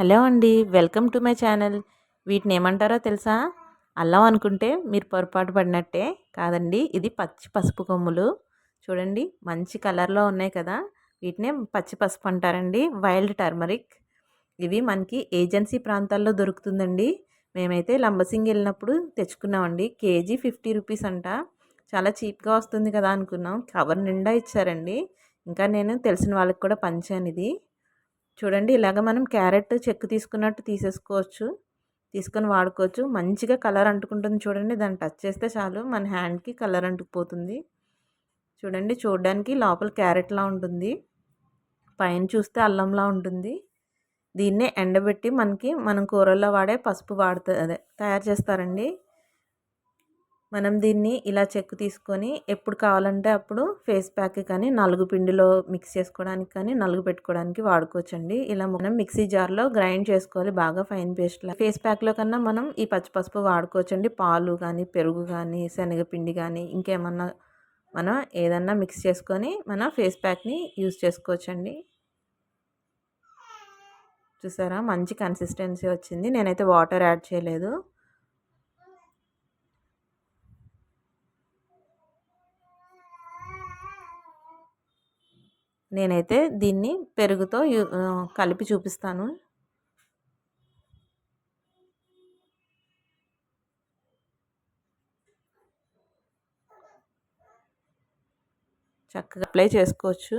Hello అండి welcome to my channel. వీటిని ఏమంటారో తెలుసా? అల్లం అనుకుంటే మీరు పొరపాటు పడినట్టే కాదండి ఇది పచ్చి పసుపు కొమ్ములు. చూడండి మంచి కలర్లో ఉన్నాయి కదా. వీటినే పచ్చి పసుపు అంటారండి వైల్డ్ టర్మరిక్. ఇవి మనకి ఏజెన్సీ ప్రాంతాల్లో దొరుకుతుందండి. మేమైతే లంబసింగి వెళ్ళినప్పుడు తెచ్చుకున్నామండి కేజీ ఫిఫ్టీ రూపీస్ అంట. చాలా చీప్గా వస్తుంది కదా అనుకున్నాం. కవర్ నిండా ఇచ్చారండి. ఇంకా నేను తెలిసిన వాళ్ళకి కూడా పంచాను ఇది. చూడండి ఇలాగ మనం క్యారెట్ చెక్కు తీసుకున్నట్టు తీసేసుకోవచ్చు. తీసుకొని వాడుకోవచ్చు. మంచిగా కలర్ అంటుకుంటుంది చూడండి. దాన్ని టచ్ చేస్తే చాలు మన హ్యాండ్కి కలర్ అంటుకుపోతుంది. చూడండి చూడడానికి లోపల క్యారెట్లా ఉంటుంది. పైన చూస్తే అల్లంలా ఉంటుంది. దీన్నే ఎండబెట్టి మనకి మనం కూరల్లో వాడే పసుపు వాడుతుంది అదే తయారు చేస్తారండి. మనం దీన్ని ఇలా చెక్కు తీసుకొని ఎప్పుడు కావాలంటే అప్పుడు ఫేస్ ప్యాక్ కానీ నలుగు పిండిలో మిక్స్ చేసుకోవడానికి కానీ నలుగు పెట్టుకోవడానికి వాడుకోవచ్చండి. ఇలా మనం మిక్సీ జార్లో గ్రైండ్ చేసుకోవాలి బాగా ఫైన్ పేస్ట్ ఫేస్ ప్యాక్లో కన్నా మనం ఈ పచ్చిపసుపు వాడుకోవచ్చండి. పాలు కానీ పెరుగు కానీ శనగపిండి కానీ ఇంకేమన్నా మనం ఏదన్నా మిక్స్ చేసుకొని మన ఫేస్ ప్యాక్ని యూజ్ చేసుకోవచ్చండి. చూసారా? మంచి కన్సిస్టెన్సీ వచ్చింది. నేనైతే వాటర్ యాడ్ చేయలేదు. నేనైతే దీన్ని పెరుగుతో కలిపి చూపిస్తాను. చక్కగా అప్లై చేసుకోవచ్చు.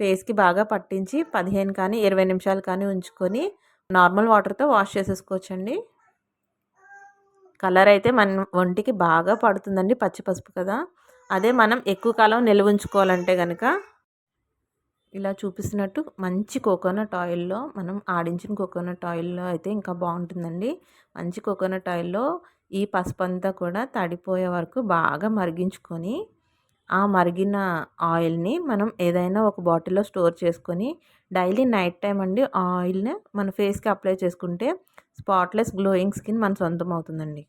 ఫేస్కి బాగా పట్టించి పదిహేను కానీ ఇరవై నిమిషాలు కానీ ఉంచుకొని నార్మల్ వాటర్తో వాష్ చేసేసుకోవచ్చండి. కలర్ అయితే మన ఒంటికి బాగా పడుతుందండి పచ్చి పసుపు కదా. అదే మనం ఎక్కువ కాలం నిల్వ ఉంచుకోవాలంటే కనుక ఇలా చూపిస్తున్నట్టు మంచి కోకోనట్ ఆయిల్లో మనం ఆడించిన కోకోనట్ ఆయిల్లో అయితే ఇంకా బాగుంటుందండి. మంచి కోకోనట్ ఆయిల్లో ఈ పసుపు అంతా కూడా తడిపోయే వరకు బాగా మరిగించుకొని ఆ మరిగిన ఆయిల్ని మనం ఏదైనా ఒక బాటిల్లో స్టోర్ చేసుకొని డైలీ నైట్ టైం అండి ఆయిల్ని మన ఫేస్కి అప్లై చేసుకుంటే స్పాట్లెస్ గ్లోయింగ్ స్కిన్ మన సొంతం అవుతుందండి.